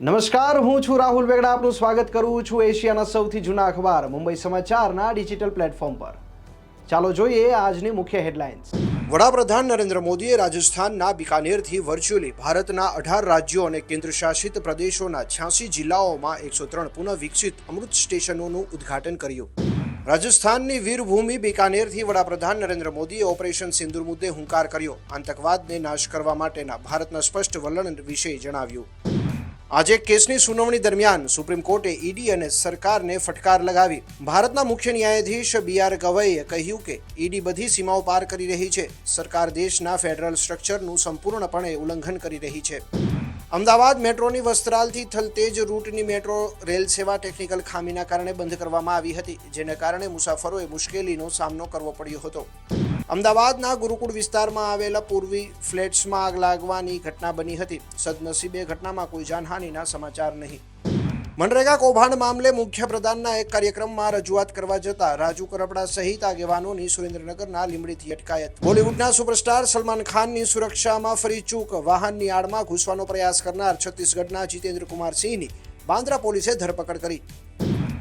નમસ્કાર, હું છું રાહુલ વેગડા. આપનું સ્વાગત કરું છું એશિયાના સૌથી જૂના અખબાર, મુંબઈ સમાચારના ડિજિટલ પ્લેટફોર્મ પર. ચાલો જોઈએ આજની મુખ્ય હેડલાઇન્સ. વડાપ્રધાન નરેન્દ્ર મોદીએ રાજસ્થાનના બિકાનેરથી વર્ચ્યુઅલી ભારતના અઢાર રાજ્યો અને કેન્દ્રશાસિત પ્રદેશોના છ્યાસી જિલ્લાઓમાં એકસો ત્રણ પુનઃ વિકસિત અમૃત સ્ટેશનોનું ઉદ્ઘાટન કર્યું. રાજસ્થાનની વીરભૂમિ બિકાનેરથી વડાપ્રધાન નરેન્દ્ર મોદીએ ઓપરેશન સિંદુર મુદ્દે હુંકાર કર્યો. આતંકવાદને નાશ કરવા માટેના ભારતના સ્પષ્ટ વલણ વિશે જણાવ્યું. આજે કેસની સુનાવણી દરમિયાન સુપ્રીમ કોર્ટે ઈડી અને સરકારને ફટકાર લગાવી. ભારતના મુખ્ય ન્યાયાધીશ બી આર ગવઈએ કહ્યું કે ઈડી બધી સીમાઓ પાર કરી રહી છે. સરકાર દેશના ફેડરલ સ્ટ્રક્ચરનું સંપૂર્ણપણે ઉલ્લંઘન કરી રહી છે. અમદાવાદ મેટ્રોની વસ્ત્રાલથી થલતેજ રૂટની મેટ્રો રેલ સેવા ટેકનિકલ ખામીના કારણે બંધ કરવામાં આવી હતી, જેને કારણે મુસાફરોએ મુશ્કેલીનો સામનો કરવો પડ્યો હતો. અમદાવાદના ગુરુકુળ વિસ્તારમાં આવેલા પૂર્વી ફ્લેટ્સમાં આગ લાગવાની ઘટના બની હતી. સદનસીબે ઘટનામાં કોઈ જાનહાનિના સમાચાર નહીં. મનરેગા કૌભાંડ મામલે મુખ્ય પ્રધાનના એક કાર્યક્રમમાં રજૂઆત કરવા જતા રાજુ કરપડા સહિત આગેવાનોની સુરેન્દ્રનગરના લીમડીથી અટકાયત. બોલિવૂડના સુપરસ્ટાર સલમાન ખાનની સુરક્ષામાં ફરી ચૂક, વાહનની આડમાં ઘૂસવાનો પ્રયાસ કરનાર છત્તીસગઢના જીતેન્દ્ર કુમાર સિંહની બાંદ્રા પોલીસે ધરપકડ કરી.